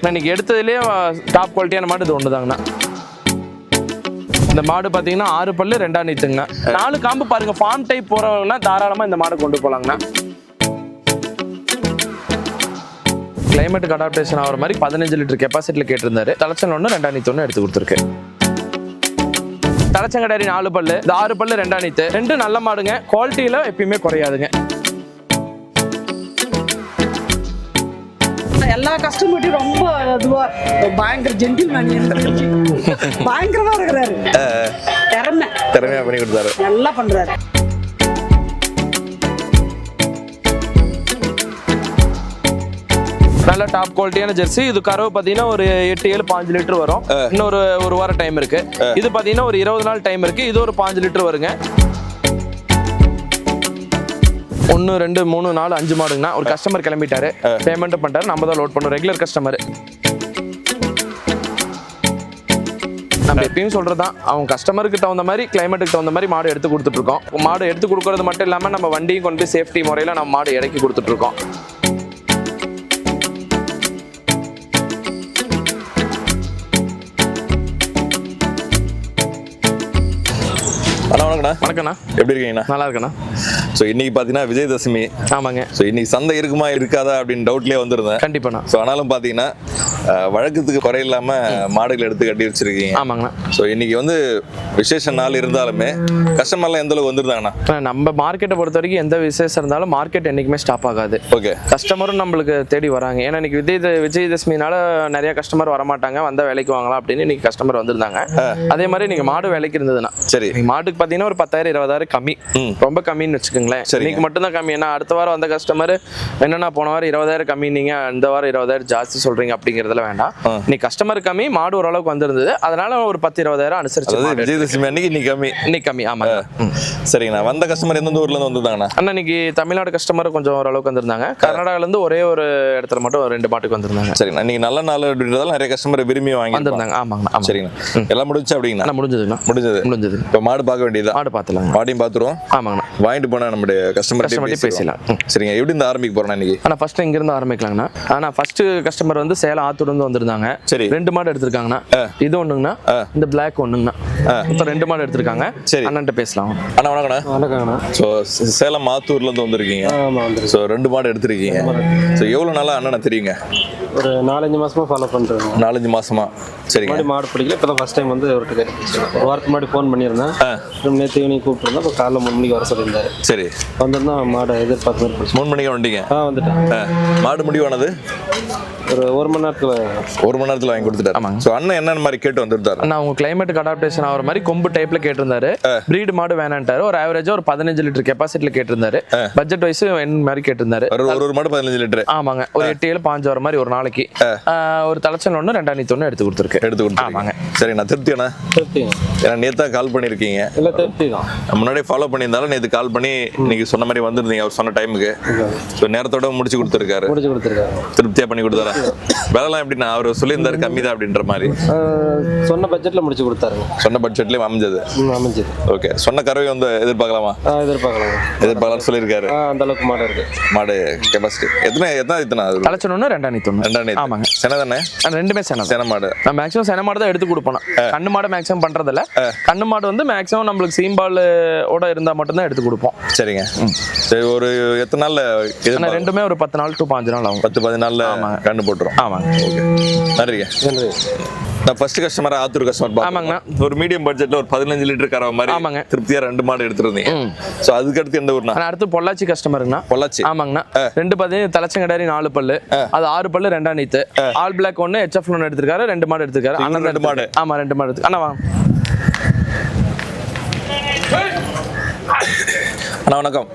நான் இன்னைக்கு எடுத்ததுலேயே டாப் குவாலிட்டியான மாடு இது ஒன்று தாங்கண்ணா இந்த மாடு பார்த்தீங்கன்னா ஆறு பல்லு ரெண்டாம் நீத்துங்கண்ணா. நாலு காம்பு பாருங்க ஃபார்ம் டைப் போறவங்கன்னா தாராளமாக இந்த மாடு கொண்டு போகலாங்கண்ணா கிளைமேட்டுக்கு அடாப்டேஷன் ஆகிற மாதிரி பதினஞ்சு லிட்டர் கெப்பாசிட்டியில் கேட்டிருந்தாரு. தலைச்சல் ஒன்று ரெண்டாம் நீத்து ஒன்று எடுத்து கொடுத்துருக்கு. தலைச்சங்கடாரி நாலு பல்லு இந்த ஆறு பல்லு ரெண்டாம் நீத்து. ரெண்டு நல்ல மாடுங்க குவாலிட்டியில் எப்பயுமே குறையாதுங்க. எல்லா கஸ்டமர்ட்டையும் ரொம்ப இதுவா பயங்கர ஜென்டில் மேன் பயங்கரமா இருக்கிறாரு. திறமை. திறமையா பண்ணி கொடுத்தாரு. நல்லா பண்றாரு. நல்ல டாப் குவாலிட்டியான ஜெர்சி இது கறவை பார்த்தீங்கன்னா ஒரு எட்டு ஏழு பாஞ்சு லிட்டர் வரும். இன்னொரு ஒரு வாரம் டைம் இருக்கு. இது பார்த்தீங்கன்னா ஒரு இருபது நாள் டைம் இருக்கு. இது ஒரு பாஞ்சு லிட்டர் வருங்க. ஒன்று ரெண்டு மூணு நாலு அஞ்சு மாடுங்கண்ணா ஒரு கஸ்டமர் கிளம்பிட்டாரு. பேமெண்ட் பண்ணிட்டாரு. நம்ம தான் லோட் பண்ணுவோம். ரெகுலர் கஸ்டமர் நம்ம எப்பயும் சொல்றது தான் அவங்க கஸ்டமருக்கு தகுந்த மாதிரி கிளைமேட்டுக்கு தகுந்த மாதிரி மாடு எடுத்து கொடுத்துட்டு இருக்கோம். மாடு எடுத்து கொடுக்கறது மட்டும் இல்லாமல் நம்ம வண்டியும் கொண்டு போய் சேஃப்டி முறையில் நம்ம மாடு இறக்கி கொடுத்துட்டு வணக்கண்ணா வணக்கண்ணா எப்படி இருக்கீங்கண்ணா? நல்லா இருக்கண்ணா ஸோ இன்னைக்கு பார்த்தீங்கன்னா விஜயதசமி. ஆமாங்க. ஸோ இன்னைக்கு சந்தை இருக்குமா இருக்காதா அப்படின்னு டவுட்லேயே வந்திருந்தேன். கண்டிப்பாண்ணா. ஸோ ஆனாலும் பார்த்தீங்கன்னா வழக்கத்துக்கு குறையில்லாம மாடுகள் எடுத்து கட்டி வச்சிருக்கீங்க. ஆமாங்கண்ணா. ஸோ இன்னைக்கு வந்து விசேஷ நாள் இருந்தாலுமே கஸ்டமர்லாம் எந்த அளவுக்கு வந்திருந்தாங்கண்ணா? நம்ம மார்க்கெட்டை பொறுத்த வரைக்கும் எந்த விசேஷம் இருந்தாலும் மார்க்கெட் என்றைக்குமே ஸ்டாப் ஆகாது. ஓகே கஸ்டமரும் நம்மளுக்கு தேடி வராங்க. ஏன்னா இன்னைக்கு விஜய் விஜயதசமினால நிறைய கஸ்டமர் வரமாட்டாங்க. வந்த வேலைக்கு வாங்கலாம் அப்படின்னு இன்னைக்கு கஸ்டமர் வந்திருந்தாங்க. அதே மாதிரி நீங்க மாடு வேலைக்கு இருந்ததுன்னா சரி. மாட்டுக்கு பார்த்தீங்கன்னா ஒரு பத்தாயிரம் இருபதாயிரம் கம்மி. ரொம்ப கம்மின்னு வச்சுக்கோங்களேன். இன்னைக்கு மட்டும் தான் கம்மி. ஏன்னா அடுத்த வாரம் வந்த கஸ்டமர் என்னன்னா போன வாரம் இருபதாயிரம் கம்மி நீங்க இந்த வாரம் இருபதாயிரம் ஜாஸ்தி சொல்றீங்க அப்படிங்கிறதுல வேண்டாம். ஆ. இன்னைக்கு கஸ்டமர் கம்மி மாடு ஓரளவுக்கு வந்திருந்தது. அதனால ஒரு பத்து இருபதாயிரம் அனுசரிச்சு விஜயதசமி அன்னைக்கு இன்னைக்கு கம்மி. இன்னைக்கு கம்மி ஆமாங்க. ம். சரிங்கண்ணா வந்த கஸ்டமர் எந்தெந்த ஊர்ல இருந்து வந்திருந்தாங்கண்ணா? அண்ணா இன்னைக்கு தமிழ்நாடு கஸ்டமர் கொஞ்சம் ஓரளவுக்கு வந்திருந்தாங்க. கர்நாடகால இருந்து ஒரே ஒரு இடத்துல மட்டும் ரெண்டு மாட்டுக்கு வந்திருந்தாங்க. சரிங்கண்ணா இன்னைக்கு நல்ல நாள் அப்படின்றதால நிறைய கஸ்டமர் விரும்பி வாங்கி வந்திருந்தாங்க ஆமாங்கண்ணா ஆமா சரிங்கண்ணா. எல்லாம் முடிஞ்சு அப்படிங்கண்ணா? அண்ணா முடிஞ்சதுண்ணா. முடிஞ்சது. முடிஞ்சது. இப்போ மாடு பார்க்க வேண்டியதா மாடு பார்த்துலாங்க. மாடையும் பார்த்துருவோம். ஆமாங்கண்ணா. வாங்கிட்டு போனா நம்மளுடைய கஸ்டமர் பேசலாம். சரிங்க எப்படி இந்த ஆரம்பிக்க போறோம் இன்னைக்கு? அண்ணா ஃபர்ஸ்ட் இங்கிருந்து ஆரம்பிக்கலாங்கண்ணா. அண்ணா ஃபர்ஸ்ட் கஸ்டமர் வந்து சேலம் ஆத்தூர் இருந்து வந்திருந்தாங்க. சரி. ரெண்டு மாடு எடுத்திருக்காங்கண்ணா. இது ஒண்ணுங்கண்ணா இந்த பிளாக் ஒண்ணுங்கண்ணா. மொத்தம் ரெண்டு மாடு எடுத்திருக்காங்க. சரி. அண்ணன்ட்ட பேசலாம். அண்ணா வணக்கண்ணா வணக்கங்கண்ணா ஸோ சேலம் மாத்தூர்ல இருந்து வந்திருக்கீங்க. ஸோ ரெண்டு மாடு எடுத்திருக்கீங்க. ஸோ எவ்வளோ நாளா அண்ணனை தெரியுங்க? ஒரு நாலஞ்சு மாசமா ஃபாலோ பண்ணுறேன் நாலஞ்சு மாசமா. சரிங்க. மாடு பிடிக்கல இப்போ தான் ஃபஸ்ட் டைம் வந்து அவர்கிட்ட கேட்டு ஒரு வாரத்துக்கு முன்னாடி ஃபோன் பண்ணியிருந்தேன். நேற்று ஈவினிங் கூப்பிட்டுருந்தேன் இப்போ காலைல மூணு மணிக்கு வர சொல்லியிருந்தாரு. சரி. வந்திருந்தா மாடை எதிர்பார்த்த மூணு மணிக்கு வந்துட்டீங்க ஆ வந்துட்டேன். ஆ, மாடு முடிவானது? ஒரு ஒரு மணி நேரத்தில் ஒரு மணி நேரத்தில் வாங்கி கொடுத்துட்டாரு. ஸோ அண்ணன் என்னென்ன மாதிரி கேட்டு வந்துருந்தாரு? அண்ணா அவங்க கிளைமேட்டுக்கு அடாப்டேஷன் ஆகிற மாதிரி கொம்பு டைப்ல கேட்டிருந்தாரு. பிரீடு மாடு வேணான்ட்டாரு. ஒரு ஆவரேஜா ஒரு பதினஞ்சு லிட்டர் கெப்பாசிட்டில கேட்டிருந்தாரு. பட்ஜெட் வைஸ் என்ன மாதிரி கேட்டிருந்தாரு. ஒரு ஒரு மாடு பதினஞ்சு லிட்டரு ஆமாங்க. ஒரு எட்டு ஏழு பாஞ்சு வர மாதிரி ஒரு நாளைக்கு. ஒரு தலைச்சல் ஒன்று ரெண்டாம் நீத்து ஒன்று எடுத்து கொடுத்துருக்கு. எடுத்து கொடுத்துருங்க சரிண்ணா திருப்தி அண்ணா திருப்திங்க ஏன்னா நேத்தா கால் பண்ணியிருக்கீங்க இல்லை திருப்தி தான். முன்னாடியே ஃபாலோ பண்ணியிருந்தாலும் நேற்று கால் பண்ணி இன்னைக்கு சொன்ன மாதிரி வந்திருந்தீங்க. அவர் சொன்ன டைமுக்கு ஸோ நேரத்தோட முடிச்சு கொடுத்துருக்காரு. முடிச்சு கொடுத்துருக்காரு. திருப்தியா பண்ணி கொடுத்தாரா? விலைலாம் எப்படின்னா அவர் சொல்லியிருந்தாரு கம்மி தான் அப்படின்ற மாதிரி. சொன்ன பட்ஜெட்டில் முடிச்சு கொடுத்தாருங்க. சொன்ன பட்ஜெட்லயும் அமைஞ்சது. அமைஞ்சது. ஓகே. சொன்ன கறவை வந்து எதிர்பார்க்கலாமா? எதிர்பார்க்கலாம் எதிர்பார்க்கலாம் சொல்லியிருக்காரு. அந்த அளவுக்கு மாடு இருக்கு. மாடு கெப்பாசிட்டி எத்தனை எத்தனை இத்தனை ரெண்டாம் நீத்து ஒன்று ரெண்டாம் ஆமாங்க. சென தானே? ரெண்டுமே சேனம் சென மாடு. நான் மேக்ஸிமம் சென மாடு தான் எடுத்து கொடுப்போம் கண்ணு மாடு மேக்ஸிமம் பண்றதில்ல. கண்ணு மாடு வந்து மேக்ஸிமம் நம்மளுக்கு சீம்பால் ஓட இருந்தா மட்டும்தான் எடுத்து கொடுப்போம். சரிங்க. சரி ஒரு எத்தனை எதிர்பார்க்க ரெண்டுமே ஒரு பத்து நாள் டு பாஞ்சு நாள் ஆகும். பத்து பதினாலு நாள்ல கண்டு போட்டுரும். ஆமாங்க. ஓகே நன்றிங்க. நன்றி நான் ஃபர்ஸ்ட் கஸ்டமர் ஆத்தூர் கஸ்டமர் ஆமாங்கண்ணா. ஒரு மீடியம் பட்ஜெட்ல ஒரு பதினஞ்சு லிட்டர் கறவை மாதிரி ஆமாங்க. திருப்தியா ரெண்டு மாடு எடுத்திருந்தீங்க. ஸோ அதுக்கு அடுத்து எந்த ஊர்னா ஆனா அடுத்து பொள்ளாச்சி கஸ்டமருங்கண்ணா பொள்ளாச்சி. ஆமாங்கண்ணா. ரெண்டு பார்த்தீங்கன்னா தலைச்சங்கடாரி நாலு பல்லு. அது ஆறு பல்லு ரெண்டாம் நீத்து. ஆல் பிளாக் ஒன்று ஹெச்எஃப் ஒன்று எடுத்திருக்காரு ரெண்டு மாடு எடுத்திருக்காரு. அண்ணன் ரெண்டு மாடு? ஆமா ரெண்டு மாடு எடுத்து அண்ணா வாங்க. அண்ணா வணக்கம்.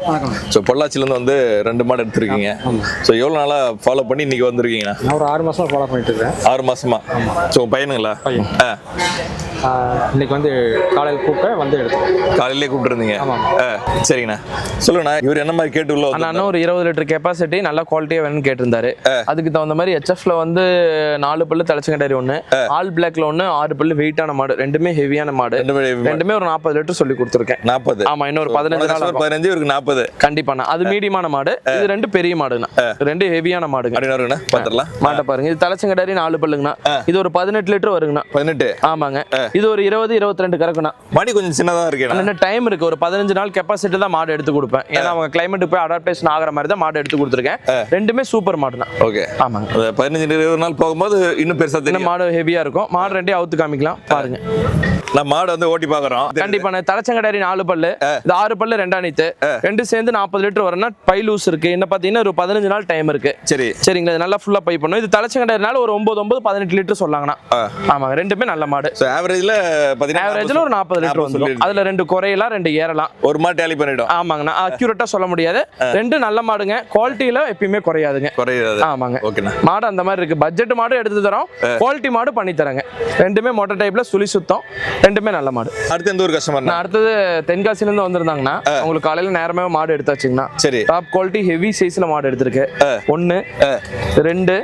ஸோ பொள்ளாச்சிலேருந்து வந்து ரெண்டு மாடு எடுத்திருக்கீங்க. ஸோ எவ்வளோ நாளாக ஃபாலோ பண்ணி இன்னைக்கு வந்திருக்கீங்கண்ணா? நான் ஒரு ஆறு மாசமா ஃபாலோ பண்ணிட்டு இருக்கேன். ஆறு மாசமா? ஸோ பையனுங்களா? ஆ. இன்னைக்கு வந்து காலையில் கூப்பிட்டேன் வந்து எடுத்தோம். காலையிலே கூப்பிட்டுருந்தீங்க. சரிங்கண்ணா. சொல்லுங்கண்ணா இவர் என்ன மாதிரி கேட்டு உள்ள? அண்ணா ஒரு இருபது லிட்டர் கெப்பாசிட்டி நல்ல குவாலிட்டியா வேணும்னு கேட்டிருந்தாரு. அதுக்கு தகுந்த மாதிரி ஹெச்எஃப்ல வந்து நாலு பல்லு தலைச்சங்கடாரி ஒண்ணு ஆல் பிளாக்ல ஒண்ணு ஆறு பல்லு வெயிட்டான மாடு ரெண்டுமே ஹெவியான மாடு. ரெண்டுமே ஒரு நாற்பது லிட்டர் சொல்லி கொடுத்துருக்கேன். நாற்பது ஆமா இன்னொரு பதினஞ்சு நாள். பதினஞ்சு இவருக்கு நாற்பது கண்டிப்பாண்ணா அது மீடியமான மாடு. இது ரெண்டு பெரிய மாடுண்ணா ரெண்டு ஹெவியான மாடுங்க. பார்த்துடலாம். மாட்டை பாருங்க. இது தலைச்சங்கடாரி நாலு பல்லுங்கண்ணா. இது ஒரு பதினெட்டு லிட்டர் வருங்கண்ணா. பதினெட்டு. ஆமாங்க. இது ஒரு இருபது இருபத்தி ரெண்டு கறக்குண்ணா. மணி கொஞ்சம் சின்னதாக இருக்கேண்ணா. இன்னும் டைம் இருக்கு. ஒரு பதினஞ்சு நாள் கெப்பாசிட்டி தான் மாடு எடுத்து கொடுப்பேன். ஏன்னா அவங்க கிளைமேட் போய் அடாப்டேஷன் ஆகிற மாதிரி தான் மாடு எடுத்து கொடுத்துருக்கேன். ரெண்டுமே சூப்பர் மாடு தான் ஓகே. ஆமாங்க. பதினஞ்சு இருபது நாள் போகும்போது இன்னும் பெருசா இன்னும் தெரியும். மாடு ஹெவியா இருக்கும். மாடு ரெண்டையும் அவுத்து காமிக்கலாம். பாருங்க. நான் மாடு வந்து ஓட்டி பாக்குறோம் கண்டிப்பா தலைச்சங்கடாரி நாலு பல்லு. இது ஆறு பல்லு ரெண்டா நீத்து. ரெண்டு சேர்ந்து நாற்பது லிட்டர் வரும்னா பை லூஸ் இருக்கு. இன்னும் பாத்தீங்கன்னா ஒரு பதினஞ்சு நாள் டைம் இருக்கு. சரி. சரிங்களா? நல்லா ஃபுல்லா பை பண்ணும். இது தலைச்சங்கடாரினால ஒரு ஒன்பது ஒன்பது பதினெட்டு லிட்டர் சொல்லாங்கண்ணா. ஆமாங்க. ரெண்டுமே நல்ல மாடு. ஸோ ஆவரேஜ்ல ஆவரேஜ்ல ஒரு நாற்பது லிட்டர் வந்துடும். அதுல ரெண்டு குறையலாம் ரெண்டு ஏறலாம். ஒரு மாடு டேலி பண்ணிடும் ஆமாங்கண்ணா. அக்யூரேட்டா சொல்ல முடியாது. ரெண்டு நல்ல மாடுங்க. குவாலிட்டியில எப்பயுமே குறையாதுங்க. குறையாது. ஆமாங்க. ஓகேண்ணா. மாடு அந்த மாதிரி இருக்கு. பட்ஜெட் மாடு எடுத்து தரோம். குவாலிட்டி மாடு பண்ணி தரேங்க. ரெண்டுமே மொட்டை டைப்ல சுழி சுத்தம். ரெண்டுமே நல்ல மாடு. அடுத்து எந்த ஒரு கஸ்டமர் நான் அடுத்தது தென்காசில இருந்து வந்திருந்தாங்கன்னா உங்களுக்கு காலையில நேரமே மாடு எடுத்தாச்சுங்கண்ணா சரி. டாப் குவாலிட்டி ஹெவி சைஸ்ல மாடு எடுத்திருக்கு. ஒன்னு ரெண்டு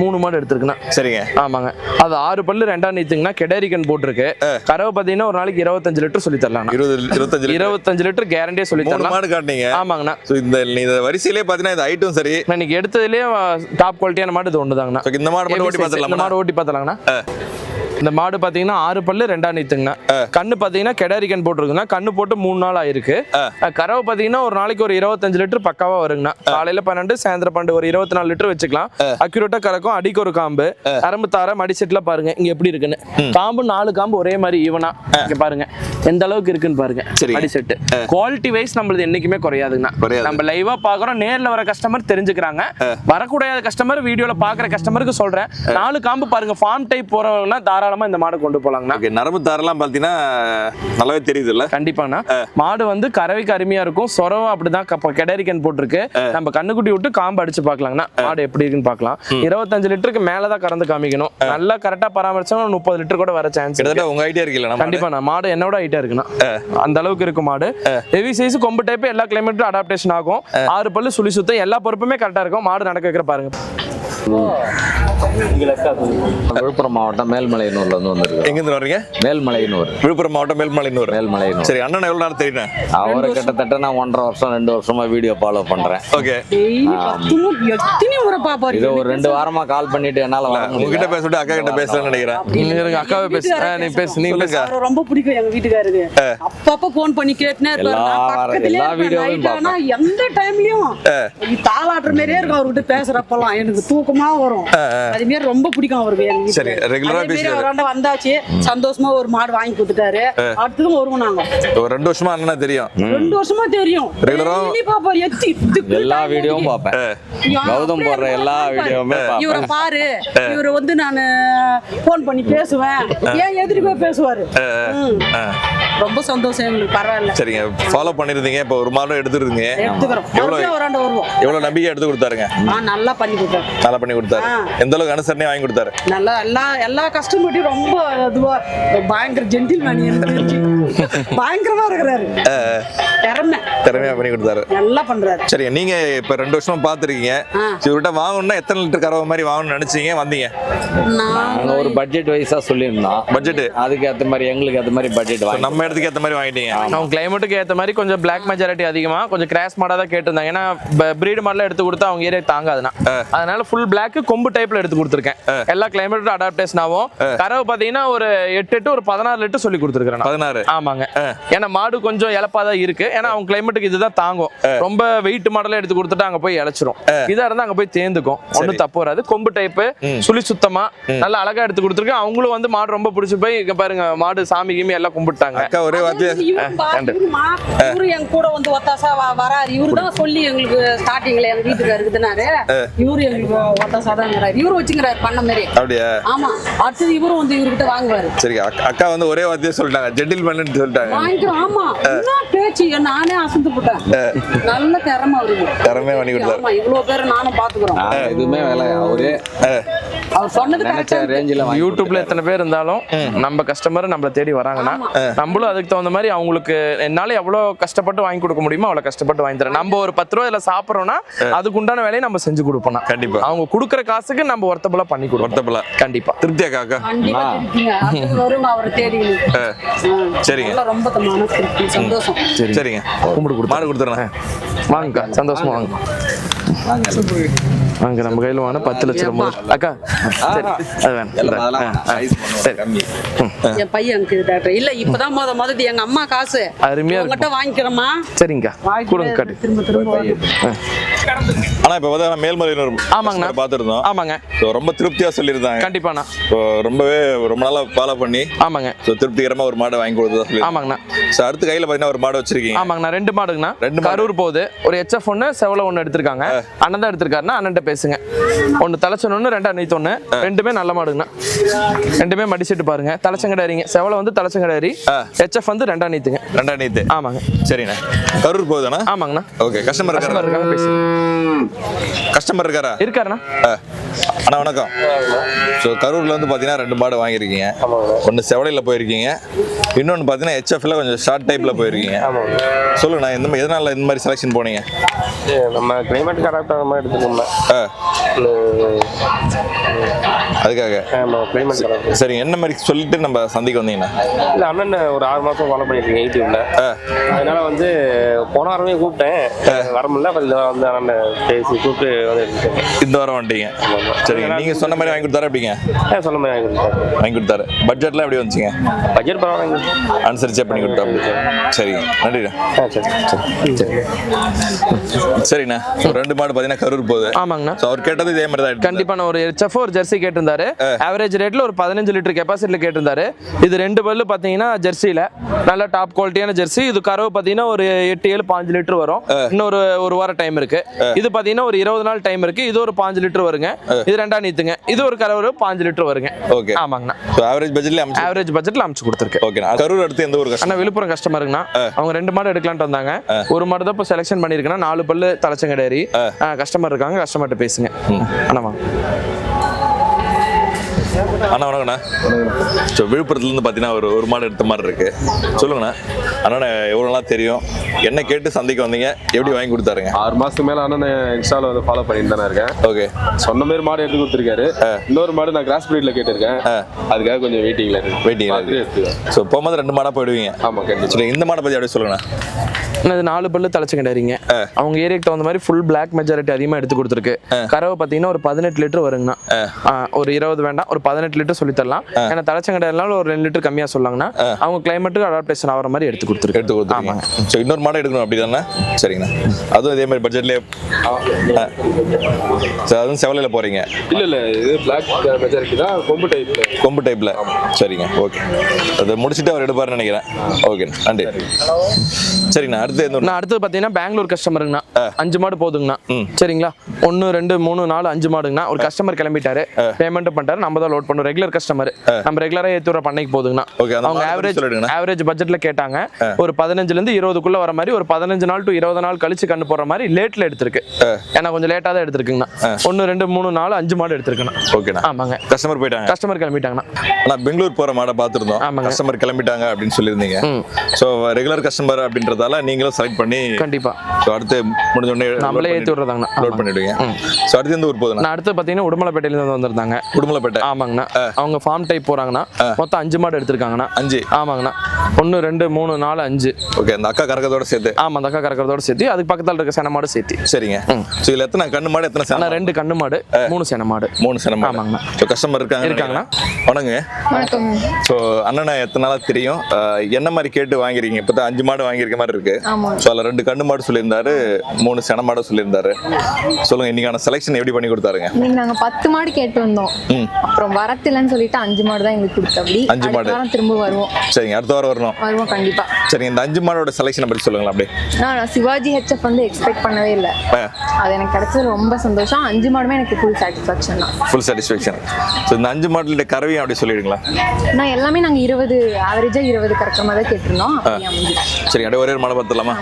மூணு மாடு எடுத்திருக்குண்ணா. சரிங்க. ஆமாங்க. அது ஆறு பல்லு ரெண்டாம் நீத்துங்கன்னா கெடரிக்கன் போட்டிருக்கு. கறவை பார்த்தீங்கன்னா ஒரு நாளைக்கு இருபத்தஞ்சு லிட்டர் சொல்லி தரலாம் இருபது இருபத்தஞ்சு. இருபத்தஞ்சு லிட்டர் கேரண்டியே சொல்லி தரலாம். மாடு காட்டினீங்க. ஆமாங்கண்ணா. இந்த இந்த வரிசையிலே பார்த்தீங்கன்னா இது ஐட்டும் சரி. இன்னைக்கு எடுத்ததுலயே டாப் குவாலிட்டியான மாடு இது ஒண்ணுதாங்கண்ணா. ஸோ இந்த மாடு ஓட்டி இந்த பார்த்துடலாமா மாடு ஓட்டி பார்த்தலாங்கண்ணா இந்த மாடு பாத்தீங்கன்னா ஆறு பல்லு ரெண்டா நீத்துங்கண்ணா. கண்ணு பாத்தீங்கன்னா கெடாரிக்கன் போட்டிருக்குண்ணா கண்ணு போட்டு மூணு நாள் ஆயிருக்கு. கறவை பாத்தீங்கன்னா ஒரு நாளைக்கு ஒரு இருபத்தஞ்சு லிட்டர் பக்காவா வருங்கண்ணா. காலையில பன்னெண்டு சாயந்தரம் பன்னெண்டு ஒரு இருபத்தி நாலு லிட்டர் வச்சுக்கலாம். அக்யூரேட்டா கறக்கும். அடிக்கு ஒரு காம்பு. நரம்பு தார மடி செட்ல பாருங்க. இங்க எப்படி இருக்குன்னு. காம்பு நாலு காம்பு ஒரே மாதிரி ஈவனா இங்க பாருங்க. எந்த அளவுக்கு இருக்குன்னு பாருங்க. மடி செட்டு. குவாலிட்டி வைஸ் நம்மளது என்னைக்குமே குறையாதுங்கண்ணா. குறையாது. நம்ம லைவா பாக்குறோம். நேர்ல வர கஸ்டமர் தெரிஞ்சுக்கிறாங்க. வரக்கூடாத கஸ்டமர் வீடியோல பாக்குற கஸ்டமருக்கு சொல்றேன். நாலு காம்பு பாருங்க. ஃபார்ம் டைப் போறவங்கன்னா தாராளமா இந்த மாடு கொண்டு போலாங்கண்ணா. ஓகே நரம்பு தாரெல்லாம் பார்த்தீங்கன்னா நல்லாவே தெரியுது இல்ல கண்டிப்பாண்ணா மாடு வந்து கறவைக்கு அருமையா இருக்கும். சொரவும் அப்படிதான் கப்ப- கெடரிக்கன் போட்டிருக்கு. நம்ம கண்ணுக்குட்டி விட்டு காம்பு அடிச்சு பார்க்கலாங்கண்ணா. மாடு எப்படி இருக்குன்னு பார்க்கலாம். இருபத்தஞ்சு லிட்டருக்கு மேலதான் கறந்து காமிக்கணும். நல்லா கரெக்டா பராமரிச்சா முப்பது லிட்டர் கூட வர சான்ஸ் கிட்டத்தட்ட உங்க ஐடியா இருக்குல்ல நம்ம கண்டிப்பா நான் மாடு என்னோட ஹைட்டா இருக்குண்ணா. அந்த அளவுக்கு இருக்கும் மாடு. ஹெவி சைஸ் கொம்பு டைப் எல்லா கிளைமேட்டும் அடாப்டேஷன் ஆகும். ஆறு பல்லு சுழி சுத்தம் எல்லா பொறுப்புமே கரெக்டா இருக்கும். மாடு நடக்க வைக்கிற பாருங்க. விழுப்புரம் மாவட்டம் மேல்மலையனூர்ல இருந்து வந்திருக்கோம். எங்கேருந்து வர்றீங்க? மேல்மலையனூர். விழுப்புரம் மாவட்டம் மேல்மலைனூர் மேல்மலையனூர். சரி அண்ணன் எவ்வளவு நேரம் தெரியும் அவரை கிட்டத்தட்ட நான் ஒன்றரை வருஷம் ரெண்டு வருஷமா வீடியோ ஃபாலோ பண்றேன். ஓகே. இது ஒரு ரெண்டு வாரமா கால் பண்ணிட்டு என்னால வர உங்ககிட்ட பேசிட்டு அக்கா கிட்ட பேசலாம்னு நினைக்கிறேன். அக்காவை பேசு நீ பேசு நீ பேசு. அவரை ரொம்ப பிடிக்கும் எங்க வீட்டுக்காருக்கு அப்பப்ப போன் பண்ணி கேட்டுனே எல்லா ஆனா எந்த டைம்லயும் தாளாட்டுற மாதிரியே இருக்கும். அவர்கிட்ட பேசுறப்பெல்லாம் எனக்கு தூக்கமா வரும். அது மாரி ரொம்ப பிடிக்கும் அவருக்கு சரி, மாரி பேசுறாரு. அவராண்ட வந்தாச்சு. சந்தோஷமா ஒரு மாடு வாங்கி கொடுத்துட்டாரு. அடுத்ததும் வருவோம் நாங்க ஒரு ரெண்டு வருஷமா அண்ணனா தெரியும். ரெண்டு வருஷமா தெரியும். Daily பாப்பாரு எத்தி எல்லா வீடியோவும் யா, கௌதம் போடுற எல்லா. வீடியோவுமே இவரை பாரு. இவரை வந்து நான் போன் பண்ணி பேசுவேன். ஏன் எதிரி போய் பேசுவாரு. ரொம்ப சந்தோஷம் எங்களுக்கு பரவாயில்ல. சரிங்க ஃபாலோ பண்ணிருந்தீங்க இப்போ ஒரு மாதம் எடுத்துருந்தீங்க வருவோம். எவ்வளவு நம்பிக்கை எடுத்து கொடுத்தாருங்க? ஆ நல்லா பண்ணி கொடுத்தாரு. நல்லா பண்ணி கொடுத்தாரு. எந்த அளவுக்கு அனுசரணை வாங்கி கொடுத்தாரு? நல்லா எல்லா எல்லா கஸ்டமர்ட்டையும் ரொம்ப இதுவா பயங்கர ஜென்டில் மேனி எனக்கு தெரிஞ்சு. பயங்கரமா இருக்கிறாரு. திறமை. திறமையா பண்ணி கொடுத்தாரு. நல்லா பண்றாரு. சரிங்க நீங்க இப்ப ரெண்டு வருஷமா பாத்துருக்கீங்க. இவர்கிட்ட வாங்கணும்னா எத்தனை லிட்டர் கறவை மாதிரி வாங்கணும்னு நினைச்சீங்க? வந்தீங்க. நான் நாங்க ஒரு பட்ஜெட் வைஸா சொல்லியிருந்தோம். பட்ஜெட் அதுக்கு ஏத்த மாதிரி எங்களுக்கு ஏத்த மாதிரி பட்ஜெட் வாங்கி நம்ம இடத்துக்கு ஏத்த மாதிரி வாங்கிட்டீங்க. அவங்க கிளைமேட்டுக்கு ஏற்ற மாதிரி கொஞ்சம் பிளாக் மெஜாரிட்டி அதிகமா கொஞ்சம் கிராஸ் மாடா தான் கேட்டிருந்தாங்க. ஏன்னா பிரீடு மாடல எடுத்து கொடுத்தா அவங்க ஏரியா தாங்காதுண்ணா அதனால ஃபுல் பிளாக் கொம்பு டைப்ல எடுத்து கொடுத்துருக்கேன். எல்லா கிளைமேட்டும் அடாப்டேஷன் ஆகும். கறவை பாத்தீங்கன்னா ஒரு எட்டு எட்டு ஒரு பதினாறு லிட்டர் சொல்லி கொடுத்துருக்கேன் பதினாறு. ஆமாங்க. ஏன்னா மாடு கொஞ்சம் இழப்பா தான் இருக்கு. ஏன்னா அவங்க கிளைமேட்டுக்கு இதுதான் தாங்கும். ரொம்ப வெயிட் மாடல எடுத்து கொடுத்துட்டு அங்க போய் இழைச்சிரும். இதா இருந்தா அங்க போய் தேர்ந்துக்கும் ஒண்ணும் தப்பு வராது. கொம்பு டைப்பு சுழி சுத்தமா நல்லா அழகா எடுத்து கொடுத்துருக்கேன். அவங்களும் வந்து மாடு ரொம்ப பிடிச்சி போய் இங்க பாருங்க மாடு சாமி கீமி எல்லாம் கும்பிட்டாங்க. அக்கா ஒரே வார்த்தை இவரு கூட வந்து ஒத்தாசா வராரு. இவரு தான் சொல்லி எங்களுக்கு ஸ்டார்டிங்ல எங்க வீட்டுக்கு இருக்குதுனாரு இவரு எங்களுக்கு ஒத்தாசா தான் இவரு வச்சுங்கிறாரு பண்ண மாதிரி அப்படியா? ஆமா. அடுத்தது இவரும் வந்து இவர்கிட்ட வாங்குவாரு. சரி அக்கா- வந்து ஒரே வார்த்தையே சொல்லிட்டாங்க. ஜெட்டில் பண்ணுன்னு சொல்லிட்டாங்க. வாங்கிக்கிறோம். ஆமா. என்ன பேச்சு? நானே அசந்து போட்டேன் நல்ல திறமை அவருக்கு திறமையா பண்ணி கொடுத்தாரு. ஆமா. இவ்வளவு பேர் நானும் நான் எதுவுமே வேலை அவரே அவர் சொன்னது நினைச்ச கரெக்டா ரேஞ்சில் யூடியூப்ல எத்தனை பேர் இருந்தாலும் நம்ம கஸ்டமர் நம்மள தேடி வராங்கன்னா நம்மளும் அதுக்கு தகுந்த மாதிரி அவங்களுக்கு என்னால எவ்வளவு கஷ்டப்பட்டு வாங்கி கொடுக்க முடியுமோ அவ்வளவு கஷ்டப்பட்டு வாங்கி தரேன். நம்ம ஒரு பத்து ரூபா இதுல சாப்பிட்றோம்னா அதுக்கு உண்டான வேலையை நம்ம செஞ்சு கொடுப்போம். கண்டிப்பா. அவங்க கொடுக்குற காசுக்கு நம்ம ஒர்த்தபுளா பண்ணி கொடுப்போம். ஒர்த்தபுளா கண்டிப்பா. திருப்தியா காக்கா? சரிங்க. ரொம்ப சந்தோஷம். சரிங்க. கும்பிடு கொடுத்து மாடு கொடுத்துறேன். வாங்கக்கா சந்தோஷமா வாங்க. வாங்க நம்ம கையில வாங்க பத்து லட்சம் முதல். அக்கா சரி அது வேணாம். சரி. என் பையன் இருக்குது டாக்டர் இல்ல இப்பதான் முத முதது எங்க அம்மா காசு. அருமையா. உங்ககிட்ட வாங்கிக்கிறோமா சரிங்கக்கா. கொடுங்க காட்டு. திரும்ப திரும்ப. ஆனா இப்ப வந்து மேல்மலையினர் ஆமாங்கண்ணா. பாத்துருந்தோம் ஆமாங்க. ரொம்ப திருப்தியா சொல்லியிருந்தாங்க. கண்டிப்பாண்ணா. ரொம்பவே ரொம்ப நாளா ஃபாலோ பண்ணி. ஆமாங்க. திருப்திகரமா ஒரு மாடை வாங்கி கொடுத்ததா சொல்லி ஆமாங்கண்ணா. ஸோ அடுத்த கையில பாத்தீங்கன்னா ஒரு மாடு வச்சிருக்கீங்க. ஆமாங்கண்ணா. ரெண்டு மாடுங்கண்ணா. ரெண்டு. கரூர் போகுது. ஒரு ஹெச்எஃப் ஒன்று செவல ஒன்று எடுத்திருக்காங்க. அண்ணன் தான் எடுத்திருக்காருன்னா அண்ணன்ட்ட பேசுங்க. ஒன்று தலைச்சன் ஒன்று ரெண்டா ஒன்று ரெண்டுமே நல்ல மாடுங்கண்ணா. ரெண்டுமே மடிச்சிட்டு பாருங்க. தலைச்சங்கடாரிங்க செவல வந்து தலைச்சங்கடாரி ஹெச்எஃப் வந்து ரெண்டா நீத்துங்க. ரெண்டா நீத்து. ஆமாங்க. சரிண்ணே. கரூர் போகுதுண்ணா? ஆமாங்கண்ணா. ஓகே கஸ்டமர் கஸ்டமர் இருக்காரா? இருக்காங்க கஸ்டமர் இருக்காரா? இருக்காருண்ணா. அண்ணா வணக்கம். ஸோ கரூர்ல வந்து பார்த்தீங்கன்னா ரெண்டு மாடு வாங்கியிருக்கீங்க. ஒன்று செவலையில் போயிருக்கீங்க. இன்னொன்று பார்த்தீங்கன்னா ஹெச்எஃப்ல கொஞ்சம் ஷார்ட் டைப்பில் போயிருக்கீங்க. சொல்லுங்கண்ணா இந்த மாதிரி எதனால இந்த மாதிரி செலெக்ஷன் போனீங்க? நம்ம கிளைமேட் கரெக்டாக மாதிரி எடுத்துக்கோங்க. அதுக்காக. நம்ம சரிங்க என்ன மாதிரி சொல்லிட்டு நம்ம சந்தைக்கு வந்தீங்கண்ணா? இல்லை அண்ணன் ஒரு ஆறு மாதம் ஃபாலோ பண்ணிட்டு இருக்கேன் யூடியூப்ல அதனால வந்து போன வாரமே கூப்பிட்டேன். வர முடியல வந்து அண்ணன் பேசி கூப்பிட்டு வந்து இந்த வாரம் வந்துட்டீங்க. சரிங்க நீங்கள் சொன்ன மாதிரி வாங்கி கொடுத்தாரு அப்படிங்க சொல்ல மாதிரி வாங்கி கொடுத்தாரு. வாங்கி கொடுத்தாரு. பட்ஜெட்லாம் எப்படி வந்துச்சுங்க? பட்ஜெட் பரவாயில்ல அனுசரிச்சே பண்ணி கொடுத்தா அப்படி சரிங்க நன்றிண்ணா. ஆ சரி சரி சரிண்ணா. ரெண்டு மாடு பார்த்தீங்கன்னா கரூர் போகுது. ஆமாங்கண்ணா. ஸோ அவர் கேட்டது இதே மாதிரி தான். கண்டிப்பா நான் ஒரு ஹெச்எஃப் ஒரு ஜெர்சி கேட்டிருந்தாரு. ஆவரேஜ் ரேட்ல ஒரு பதினஞ்சு லிட்டர் கெப்பாசிட்டியில் கேட்டிருந்தாரு. இது ரெண்டு பல்லு பார்த்தீங்கன்னா ஜெர்சியில நல்ல டாப் குவாலிட்டியான ஜெர்சி இது கறவு பார்த்தீங்கன்னா ஒரு எட்டு ஏழு பாஞ்சு லிட்டர் வரும். இன்னொரு ஒரு வாரம் டைம் இருக்கு. இது பார்த்தீங்கன்னா ஒரு இருபது நாள் டைம் இருக்கு. இது ஒரு பாஞ்சு லிட்டர் வருங்க. இது ரெண்டா நீத்துங்க. இது ஒரு கறவு பாஞ்சு லிட்டர் வருங்க. ஓகே ஆமாங்கண்ணா. ஆவரேஜ் பட்ஜெட்லேயே அமைச்சு ஆவரேஜ் பட்ஜெட்ல அமைச்சு கொடுத்துருக்கேன் ஓகேண்ணா கரூர் அடுத்து எந்த ஒரு அண்ணா விழுப்புரம் கஸ்டமருங்கண்ணா அவங்க ரெண்டு மாடு எடுக்கலான்ட்டு வந்தாங்க. ஒரு மாடு தான் இப்போ செலெக்ஷன் பண்ணியிருக்கேன்னா நாலு பல்லு தலைச்சங்கடேரி. கஸ்டமர் இருக்காங்க கஸ்டமர்கிட்ட பேசுங்க. அண்ணா வாங்க. அண்ணா வணக்கண்ணா ஸோ விழுப்புரத்துலேருந்து பார்த்தீங்கன்னா ஒரு ஒரு மாடு எடுத்த மாதிரி இருக்கு. சொல்லுங்கண்ணா. அண்ணா எவ்வளோ நாளா தெரியும்? என்ன கேட்டு சந்தைக்கு வந்தீங்க? எப்படி வாங்கி கொடுத்தாருங்க? ஆறு மாசத்துக்கு மேல அண்ணன் இன்ஸ்டால வந்து ஃபாலோ பண்ணிட்டு தானே இருக்கேன். ஓகே சொன்ன மாதிரி மாடு எடுத்து கொடுத்துருக்காரு. இன்னொரு மாடு நான் கிராஸ் பிரீட்ல கேட்டிருக்கேன். அதுக்காக கொஞ்சம் வெயிட்டிங்ல இருக்கு. Waiting ல பார்த்துட்டு இருக்கு. ஸோ போகும்போது ரெண்டு மாடா போயிடுவீங்க. ஆமா கண்டிப்பா. சரி இந்த மாடை பற்றி அப்படியே சொல்லுங்கண்ணா. அண்ணா, இது நாலு பல்லு தலைச்சங்கடாரிங்க அவங்க ஏரியாக்கு தகுந்த மாதிரி ஃபுல் பிளாக் மெஜாரிட்டி அதிகமாக எடுத்து கொடுத்துருக்கு. கறவை பார்த்தீங்கன்னா ஒரு பதினெட்டு லிட்டர் வருங்கண்ணா. ஆ, ஒரு இருபது வேண்டாம் ஒரு பதினெட்டு லிட்டர் சொல்லி தரலாம். ஏன்னா தலைச்சங்கடாரினால ஒரு ரெண்டு லிட்டர் கம்மியாக சொல்லாங்கண்ணா. அவங்க கிளைமேட்டுக்கு அடாப்டேஷன் ஆகிற மாதிரி எடுத்து கொடுத்துருக்கு. எடுத்து கொடுத்துருங்க ஸோ இன்னொரு மாடை எடுக்கணும் அப்படி தானே சரிங்கண்ணா. அதுவும் இதே மாதிரி பட்ஜெட்லேயே ஸோ அதுவும் செவலையில் போகிறீங்க இல்ல இல்ல இது பிளாக் மெஜாரிட்டி தான் கொம்பு டைப்ல கொம்பு டைப்பில் சரிங்க ஓகே அதை முடிச்சுட்டு அவர் எடுப்பாருன்னு நினைக்கிறேன். ஓகே நன்றி. சரிங்கண்ணா அடுத்து எந்த நான் அடுத்தது பார்த்தீங்கன்னா பெங்களூர் கஸ்டமருங்கண்ணா அஞ்சு மாடு போதுங்கண்ணா. சரிங்களா? ஒன்று ரெண்டு மூணு நாலு அஞ்சு மாடுங்கண்ணா. ஒரு கஸ்டமர் கிளம்பிட்டாரு. பேமெண்ட் பண்ணிட்டாரு. நம்ம தான் லோட் பண்ணுவோம். ரெகுலர் கஸ்டமர் நம்ம ரெகுலராக ஏற்றி வர பண்ணைக்கு போதுங்கண்ணா. அவங்க ஆவரேஜ். ஆவரேஜ் பட்ஜெட்டில் கேட்டாங்க. ஒரு பதினஞ்சுலேருந்து இருபதுக்குள்ள வர மாதிரி ஒரு பதினஞ்சு நாள் டு இருபது நாள் கழிச்சு கண்ணு போடுற மாதிரி லேட்டில் எடுத்திருக்கு. ஏன்னா கொஞ்சம் லேட்டாக தான் எடுத்திருக்குங்கண்ணா. ஒன்று ரெண்டு மூணு நாலு அஞ்சு மாடு எடுத்திருக்குண்ணா ஓகேண்ணா. ஆமாங்க. கஸ்டமர் போயிட்டாங்க. கஸ்டமர் கிளம்பிட்டாங்கண்ணா. பெங்களூர் போகிற மாடை பார்த்துருந்தோம். கஸ்டமர் கிளம்பிட்டாங்க அப்படின்னு சொல்லியிருந்தீங்க. ஸோ ரெகுலர் கஸ்டமர் அப்படின்றதால நீங்களும் செலக்ட் பண்ணி கண்டிப்பா. ஸோ அடுத்து முடிஞ்ச உடனே நம்மளே ஏற்றி விடுறதாங்கண்ணா லோட் பண்ணிடுவீங்க. ஸோ அடுத்து எந்த ஊர் போகுதுண்ணா? நான் அடுத்து பார்த்தீங்கன்னா உடுமலைப்பேட்டையிலேருந்து வந்திருந்தாங்க. உடுமலைப்பேட்டை. ஆமாங்கண்ணா. அவங்க ஃபார்ம் டைப் போறாங்கண்ணா. மொத்தம் அஞ்சு மாடு எடுத்திருக்காங்கண்ணா. அஞ்சு. ஆமாங்கண்ணா. ஒன்று ரெண்டு மூணு நாலு அஞ்சு. ஓகே அந்த அக்கா கறக்கத்தோட சேர்த்து. ஆமா அந்த அக்கா கறக்கிறதோட சேர்த்து அதுக்கு பக்கத்தில் இருக்க சென மாடு சேர்த்து. சரிங்க. ஸோ இதில் எத்தனை கண்ணு மாடு எத்தனை சேனை ரெண்டு கண்ணு மாடு மூணு சென மாடு. மூணு சேனை மாடு. ஆமாங்கண்ணா. ஸோ கஸ்டமர் இருக்காங்க இருக்காங்கண்ணா. வணங்க வணக்கம் ஸோ அண்ணனை எத்தனை நாளா தெரியும்? என்ன மாதிரி கேட்டு வாங்கிருக்கீங்க? இப்போ தான் அஞ்சு மாடு வாங்கியிருக்க மாதிரி இருக்கு. ஸோ அதில் ரெண்டு கண்ணு மாடு சொல்லியிருந்தாரு மூணு சென மாடு சொல்லியிருந்தாரு. சொல்லுங்க இன்னைக்கான செலெக்ஷன் எப்படி பண்ணி கொடுத்தாருங்க? இன்னைக்கு நாங்க பத்து மாடு கேட்டு வந்தோம். அப்புறம் வரத்தில்லைன்னு சொல்லிட்டு அஞ்சு மாடு தான் எங்களுக்கு கொடுத்தபடி அஞ்சு மாடு. வாரம் திரும்ப வருவோம். சரிங்க அடுத்த வாரம் வரணும். வருவோம் கண்டிப்பா. சரிங்க இந்த அஞ்சு மாடோட செலெக்ஷனை பற்றி சொல்லுங்களா அப்படியே. நான் சிவாஜி ஹெச்எஃப் வந்து எக்ஸ்பெக்ட் பண்ணவே இல்லை. அது எனக்கு கிடைச்சது ரொம்ப சந்தோஷம். அஞ்சு மாடுமே எனக்கு ஃபுல் சாட்டிஸ்ஃபேக்ஷன் தான். ஃபுல் சாட்டிஸ்ஃபேக்ஷன் ஸோ இந்த அஞ்சு மாடலுடைய கறவையும் அப்படி சொல்லிடுங்களா நான் எல்லாமே நாங்க இருபது ஆவரேஜா இருபது கறக்கிற மாதிரி தான் கேட்டிருந்தோம். சரி அப்படியே ஒரு மாடை பார்த்து பார்த்துலாமா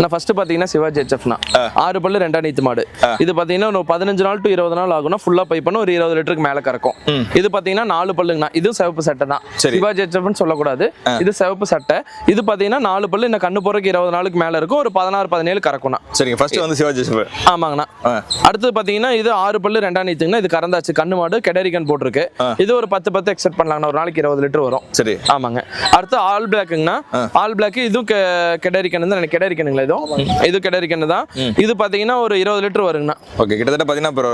நான் ஃபர்ஸ்ட் பாத்தீங்கன்னா சிவாஜி ஹெச்எஃப்னா ஆறு பல்லு ரெண்டா நீத்து மாடு. இது பாத்தீங்கன்னா ஒரு பதினஞ்சு நாள் டு இருபது நாள் ஆகும்னா ஃபுல்லா பை பண்ண ஒரு இருபது லிட்டருக்கு மேல கறக்கும். இது பாத்தீங்கன்னா நாலு பல்லுங்கண்ணா இது சிவப்பு சட்டை தான். சிவாஜி ஹெச்எஃப்னு சொல்லக்கூடாது. இது சிவப்பு சட்டை. இது பாத்தீங்கன்னா நாலு பல்லு இந்த கண்ணு போறதுக்கு இருபது நாளுக்கு மேல இருக்கும். ஒரு பதினாறு பதினேழு கறக்கும்ண்ணா சரிங்க ஃபர்ஸ்ட் வந்து சிவாஜி சிவ ஆமாங்கண்ணா. ஆ. அடுத்தது பாத்தீங்கன்னா இது ஆறு பல்லு ரெண்டா நீத்துங்கண்ணா இது கறந்தாச்சு கண்ணு மாடு கெடரிக்கன் போட்டிருக்கு. இது ஒரு பத்து பத்து எக்ஸெப்ட் பண்ணலாங்கண்ணா. ஒரு நாளைக்கு இருபது லிட்டர் வரும். சரி. ஆமாங்க. அடுத்து ஆல் பிளாக்குங்கண்ணா ஆல் பிளாக் இதுவும் கெ- கெடரிக்கன் தான் எனக்கு கெடரிக்கனுங்களா இதுவும் இது கெடரிக்கன் தான். இது பாத்தீங்கன்னா ஒரு இருபது லிட்டர் வருங்கண்ணா. ஓகே கிட்டத்தட்ட பார்த்தீங்கன்னா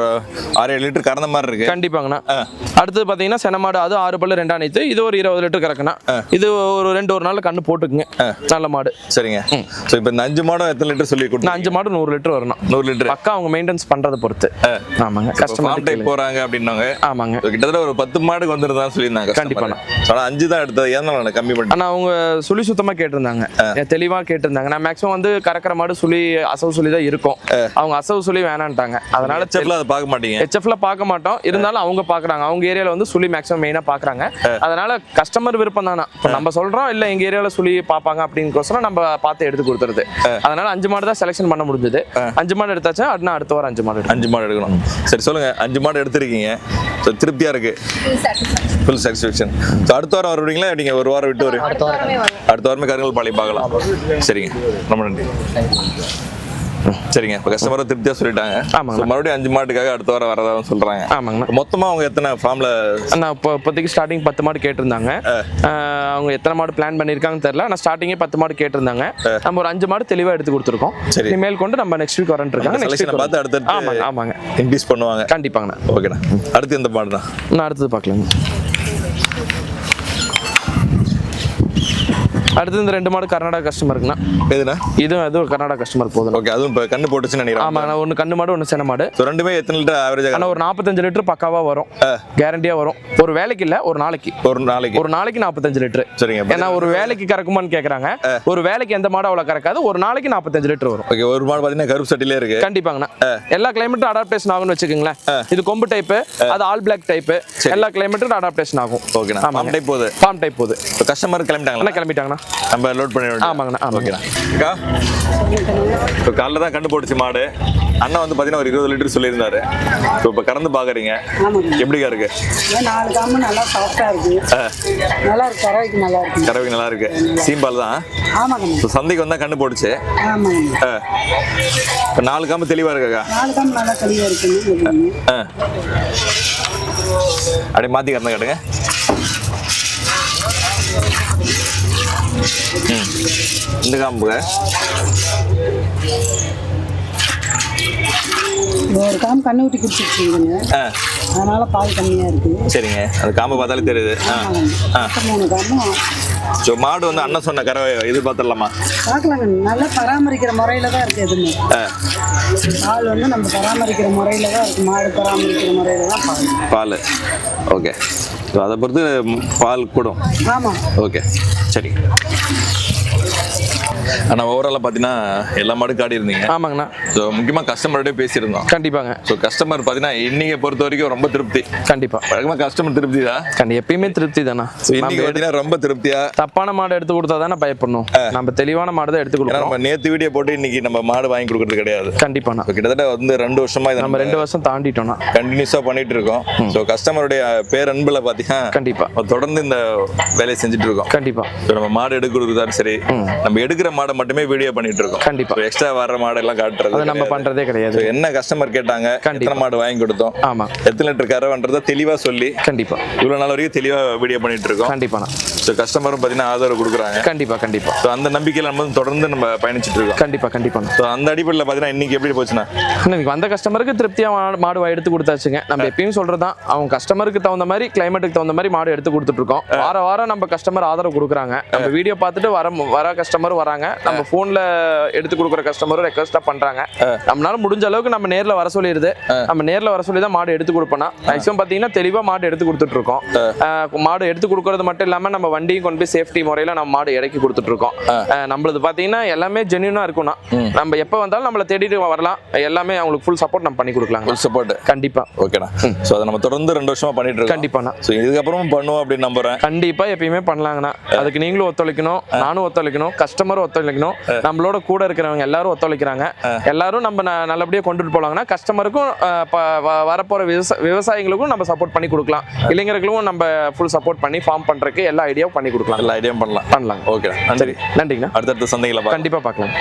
ஆறு ஏழு லிட்டர் கறந்த மாதிரி இருக்கு. கண்டிப்பாங்கண்ணா. அடுத்தது பாத்தீங்கன்னா செனமாடு அது ஆறு பல்லு ரெண்டா நீத்து இது ஒரு இருபது லிட்டர் கறக்குண்ணா. இது ஒரு ரெண்டு ஒரு நாள் கண்ணு போட்டுக்குங்க. நல்ல மாடு. சரிங்க. ஸோ இப்போ இந்த அஞ்சு மாடம் எத்தனை லிட்டர் சொல்லி கொடுத்தா அஞ்சு மாடு நூறு லிட்டர் வரணும் நூறு லிட்டர். பக்கா அவங்க மெயின்டெனன்ஸ் பண்றதை பொறுத்து. ஆமாங்க. கஸ்டமர் டைப் போறாங்க அப்படின்னாங்க ஆமாங்க. கிட்டத்தட்ட ஒரு பத்து மாடுக்கு வந்துருதான் சொல்லியிருந்தாங்க கண்டிப்பாண்ணா. ஆனால் அஞ்சு தான் எடுத்தது. ஏன்னா கம்மி பண்ணேன் ஆனா அவங்க சுழி சுத்தமா கேட்டிருந்தாங்க. தெளிவா கேட்டிருந்தாங்க. நான் மேக்ஸிமம் வந்து கறக்கிற மாடு சுழி அசவு சுழி தான் இருக்கும் அவங்க அசவு சுழி வேணான்ட்டாங்க. அதனால செப்ல அதை பார்க்க மாட்டீங்க. ஹெச்எஃப்ல பார்க்க மாட்டோம். இருந்தாலும் அவங்க பாக்குறாங்க அவங்க ஏரியால வந்து சுழி மேக்ஸிமம் மெயினா பாக்குறாங்க அதனால கஸ்டமர் விருப்பம் தானா? இப்போ நம்ம சொல்றோம் இல்ல எங்க ஏரியால சுழி பார்ப்பாங்க அப்படிங்கோசரம் நம்ம பார்த்து எடுத்து கொடுத்துருது அதனால அஞ்சு மாடு தான் செலெக்ஷன் பண்ண முடிஞ்சது. அஞ்சு மாடு எடுத்தாச்சு அடுத்த அடுத்த வாரம் அஞ்சு மாடு அஞ்சு மாடு எடுக்கணும். சரி சொல்லுங்க. அஞ்சு மாடு எடுத்திருக்கீங்க. திருப்தியா இருக்கு. ஃபுல் சாட்டிஸ்ஃபேக்ஷன் ஸோ அடுத்த வாரம் வருவீங்களா? எப்படிங்க ஒரு வாரம் விட்டு வரும் அடுத்த வாரமே கருங்கல் பாளையம் பார்க்கலாம். சரிங்க. ரொம்ப நன்றி. சரிங்க. இப்போ கஸ்டமரும் திருப்தியா சொல்லிட்டாங்க. ஆமாங்க. மறுபடியும் அஞ்சு மாட்டுக்காக அடுத்த வாரம் வரதா சொல்றாங்க. ஆமாங்கண்ணா மொத்தமா அவங்க எத்தனை ஃபார்ம்ல அண்ணா இப்போ இப்போதைக்கு ஸ்டார்டிங் பத்து மாடு கேட்டிருந்தாங்க. அவங்க எத்தனை மாடு பிளான் பண்ணியிருக்காங்கன்னு தெரியல. ஆனால் ஸ்டார்டிங்கே பத்து மாடு கேட்டிருந்தாங்க. நம்ம ஒரு அஞ்சு மாடு தெளிவாக எடுத்து கொடுத்துருக்கோம். சரி. இனிமேல் கொண்டு நம்ம நெக்ஸ்ட் வீக் வரேன் இருக்காங்க. நெக்ஸ்ட் செலெக்ஷனை பார்த்து அடுத்தடுத்து ஆமாங்க ஆமாங்க. இன்க்ரீஸ் பண்ணுவாங்க. கண்டிப்பாங்கண்ணா. ஓகேண்ணா அடுத்து எந்த மாடு தான் நான் அடுத்தது பார்க்கலாங்க. அடுத்து இந்த ரெண்டு மாடு கர்நாடகா கஸ்டமருக்குண்ணா எதுனா? இதுவும் அதுவும் கர்நாடகா கஸ்டமர் போதும் ஓகே அதுவும் இப்போ கண்ணு போட்டுச்சுன்னு நினைக்கிறேன். ஆமாங்கண்ணா ஒன்று கண்ணு மாடு ஒன்று சென மாடு. ரெண்டுமே எத்தனை லிட்டர் ஆவரேஜாக ஆனால் ஒரு நாற்பத்தஞ்சு லிட்டர் பக்காவாக வரும். கேரண்டியாக வரும். ஒரு வேலைக்கு இல்லை ஒரு நாளைக்கு. ஒரு நாளைக்கு. ஒரு நாளைக்கு நாற்பத்தஞ்சு லிட்டர். சரிங்க ஏன்னா ஒரு வேலைக்கு கறக்குமான்னு கேக்குறாங்க. ஒரு வேலைக்கு எந்த மாடு அவ்வளவு கறக்காது. ஒரு நாளைக்கு நாற்பத்தஞ்சு லிட்டர் வரும். ஓகே ஒரு மாடு பார்த்தீங்கன்னா கருப்பு சட்டிலே இருக்கு. கண்டிப்பாங்கண்ணா. எல்லா கிளைமேட்டும் அடாப்டேஷன் ஆகும்னு வச்சுக்கோங்களேன். இது கொம்பு டைப் அது ஆல் பிளாக் டைப் எல்லா கிளைமேட்டும் அடாப்டேஷன் ஆகும். ஓகேண்ணா ஃபார்ம் டைப் போகுது. ஃபார்ம் டைப் போகுது. இப்போ கஸ்டமர் கிளம்பிட்டாங்களா? கிளம்பிட்டாங்கண்ணா? நம்ம லோட் பண்ணி வேண்டியது. ஆமாங்கண்ணா ஆமாங்க. ஓகேண்ணா அக்கா இப்போ காலைல தான் கண்டு போட்டுச்சு மாடு. அண்ணா வந்து பார்த்தீங்கன்னா ஒரு இருபது லிட்டர் சொல்லியிருந்தாரு. இப்போ இப்போ கறந்து பார்க்குறீங்க எப்படிக்கா இருக்கு? நாலு காம்பு நல்லா சாஃப்டா இருக்கு. நல்லா இருக்கு கறவைக்கு நல்லா இருக்கு. கறவைக்கு நல்லா இருக்கு. சீம்பால் தான். ஆமாங்க. இப்போ சந்தைக்கு வந்தால் கண்டு போட்டுச்சு ஆமாங்க. ஆ. இப்போ நாலு காம்பு தெளிவாக இருக்காக்கா நாலு காம்பு நல்லா தெளிவா இருக்குன்னு ஆ. அப்படியே மாற்றி கறந்து காட்டுங்க. இந்த காம்புங்க ஒரு காம்பு கண்ணு ஊட்டி குடிச்சிருக்கீங்க. அதனால பால் கம்மியா இருக்கு. சரிங்க. அந்த காம்பை பார்த்தாலே தெரியுது. மூணு காம்பும் ஸோ மாடு வந்து அண்ணன் சொன்ன கறவை எதிர்பார்த்துடலாமா? பார்க்கலாங்க. நல்லா பராமரிக்கிற முறையில தான் இருக்கு எதுவுமே. பால் வந்து நம்ம பராமரிக்கிற முறையில தான் இருக்கு. மாடு பராமரிக்கிற முறையில தான் பால். பால். ஓகே. ஸோ அதை பொறுத்து பால் கூடும். ஓகே சரி. ஆனால் ஓவராலாக பார்த்தீங்கன்னா எல்லா மாடும் காடி இருந்தீங்க. ஆமாங்கண்ணா. ஸோ முக்கியமாக கஸ்டமர்கிட்டே பேசியிருந்தோம். கண்டிப்பாங்க. ஸோ கஸ்டமர் பார்த்தீங்கன்னா இன்னைக்கு பொறுத்த வரைக்கும் ரொம்ப திருப்தி. கண்டிப்பா. வழக்கமாக கஸ்டமர் திருப்தி தான் கண்டி எப்பயுமே திருப்தி தானே இன்னைக்கு பார்த்தீங்கன்னா ரொம்ப திருப்தியா? தப்பான மாடு எடுத்து கொடுத்தா தானே பயப்படணும் நம்ம தெளிவான மாடு தான் எடுத்து ஏன்னா கொடுக்குறோம். நம்ம நேற்று வீடியோ போட்டு இன்னைக்கு நம்ம மாடு வாங்கி கொடுக்கறது கிடையாது. கண்டிப்பாண்ணா. கிட்டத்தட்ட வந்து ரெண்டு வருஷமா இதை நம்ம ரெண்டு வருஷம் தாண்டிட்டோம்னா கண்டினியூஸாக பண்ணிட்டு இருக்கோம். ஸோ கஸ்டமருடைய பேரன்பில் பார்த்தீங்கன்னா கண்டிப்பா. நம்ம தொடர்ந்து இந்த வேலையை செஞ்சுட்டு இருக்கோம். கண்டிப்பா. ஸோ நம்ம மாடு எடுக்கிறதாலும் சரி நம்ம எடுக்கிற மாடை மட்டுமே வீடியோ பண்ணிட்டு இருக்கோம். கண்டிப்பா. எக்ஸ்ட்ரா வர்ற மாடெல்லாம் காட்டுறது அது நம்ம. பண்றதே கிடையாது. என்ன கஸ்டமர் கேட்டாங்க? கண்டிப்பா. எத்தனை மாடு வாங்கி கொடுத்தோம்? ஆமா. எத்தனை லிட்டர் கறவைன்றதை தெளிவா சொல்லி கண்டிப்பா. இவ்வளவு நாள் வரைக்கும் தெளிவா வீடியோ பண்ணிட்டு இருக்கோம். கண்டிப்பாண்ணா ஸோ கஸ்டமரும் பார்த்தீங்கன்னா ஆதரவு கொடுக்குறாங்க. கண்டிப்பா கண்டிப்பா. ஸோ அந்த நம்பிக்கையில நம்ம தொடர்ந்து நம்ம பயணிச்சுட்டு இருக்கோம். கண்டிப்பா கண்டிப்பாண்ணா ஸோ அந்த அடிப்படையில் பார்த்தீங்கன்னா இன்னைக்கு எப்படி போச்சுன்னா? இன்னைக்கு வந்த கஸ்டமருக்கு திருப்தியா மாடு எடுத்து கொடுத்தாச்சுங்க. நம்ம எப்பயும் சொல்றதுதான். அவங்க கஸ்டமருக்கு தகுந்த மாதிரி கிளைமேட்டுக்கு தகுந்த மாதிரி மாடு எடுத்து கொடுத்துட்டு இருக்கோம். வார வாரம் நம்ம கஸ்டமர் ஆதரவு கொடுக்குறாங்க. நம்ம வீடியோ பார்த்துட்டு வர வர கஸ்டமர் வராங்க. நம்ம போன்ல எடுத்து கொடுக்குற கஸ்டமரும் ரெக்வஸ்டா பண்றாங்க. நம்மளால முடிஞ்ச அளவுக்கு நம்ம நேர்ல வர சொல்லிடுது. நம்ம நேர்ல வர சொல்லி தான் மாடு எடுத்து கொடுப்போம்னா மேக்ஸிமம் பாத்தீங்கன்னா தெளிவா மாடு எடுத்து கொடுத்துட்டு இருக்கோம். மாடு எடுத்து கொடுக்கறது மட்டும் இல்லாம நம்ம வண்டியும் கொண்டு போய் சேஃப்டி முறையில நம்ம மாடு இறக்கி கொடுத்துட்டு இருக்கோம். நம்மளது பாத்தீங்கன்னா எல்லாமே ஜென்யூனா இருக்கும்னா. நம்ம எப்ப வந்தாலும் நம்மள தேடிட்டு வரலாம். எல்லாமே அவங்களுக்கு ஃபுல் சப்போர்ட் நம்ம பண்ணி கொடுக்கலாம் ஃபுல் சப்போர்ட் கண்டிப்பா. ஓகேண்ணா ஸோ அதை நம்ம தொடர்ந்து ரெண்டு வருஷமா பண்ணிட்டு இருக்கோம். கண்டிப்பாண்ணா ஸோ இதுக்கப்புறமும் பண்ணுவோம் அப்படின்னு நம்புறேன். கண்டிப்பா எப்பயுமே பண்ணலாங்கண்ணா. அதுக்கு நீங்களும் ஒத்துழைக்கணும் நானும் ஒத்துழைக்கணும் கஸ்டமரும் ஒத்துழைக்கணும். ஒத்துழைக்கணும் நம்மளோட கூட இருக்கிறவங்க எல்லாரும் ஒத்துழைக்கிறாங்க. எல்லாரும் நம்ம ந- நல்லபடியா கொண்டுட்டு போலாங்கன்னா கஸ்டமருக்கும் வரப்போற விவசா விவசாயிகளுக்கும் நம்ம சப்போர்ட் பண்ணி கொடுக்கலாம். இளைஞர்களுக்கும் நம்ம ஃபுல் சப்போர்ட் பண்ணி ஃபார்ம் பண்றதுக்கு எல்லா ஐடியாவும் பண்ணி கொடுக்கலாம். எல்லா ஐடியாவும் பண்ணலாம். பண்ணலாம் ஓகே. நன்றி. நன்றிங்கண்ணா. அடுத்தடுத்த சந்தைகளை பார்க்கலாம். கண்டிப்பா பார்க்கலாம்.